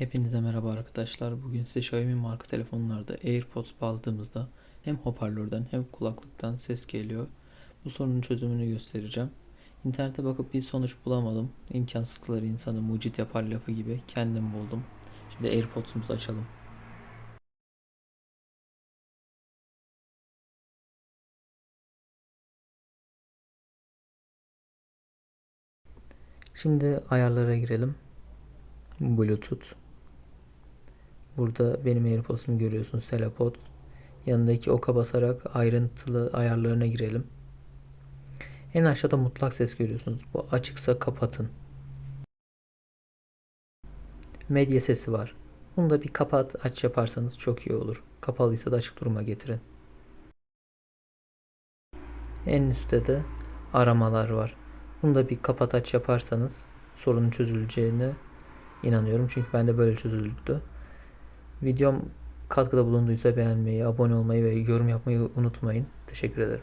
Hepinize merhaba arkadaşlar. Bugün size Xiaomi marka telefonlarda AirPods bağladığımızda hem hoparlörden hem kulaklıktan ses geliyor. Bu sorunun çözümünü göstereceğim. İnternete bakıp bir sonuç bulamadım. İmkansızlıkları insanı mucit yapar lafı gibi kendim buldum. Şimdi AirPods'umuzu açalım. Şimdi ayarlara girelim. Bluetooth. Burada benim AirPods'umu görüyorsun Selapod. Yanındaki oka basarak ayrıntılı ayarlarına girelim. En aşağıda mutlak ses görüyorsunuz. Bu açıksa kapatın. Medya sesi var. Bunu da bir kapat aç yaparsanız çok iyi olur. Kapalıysa da açık duruma getirin. En üstte de aramalar var. Bunu da bir kapat aç yaparsanız sorunun çözüleceğine inanıyorum. Çünkü bende böyle çözüldü. Videom katkıda bulunduysa beğenmeyi, abone olmayı ve yorum yapmayı unutmayın. Teşekkür ederim.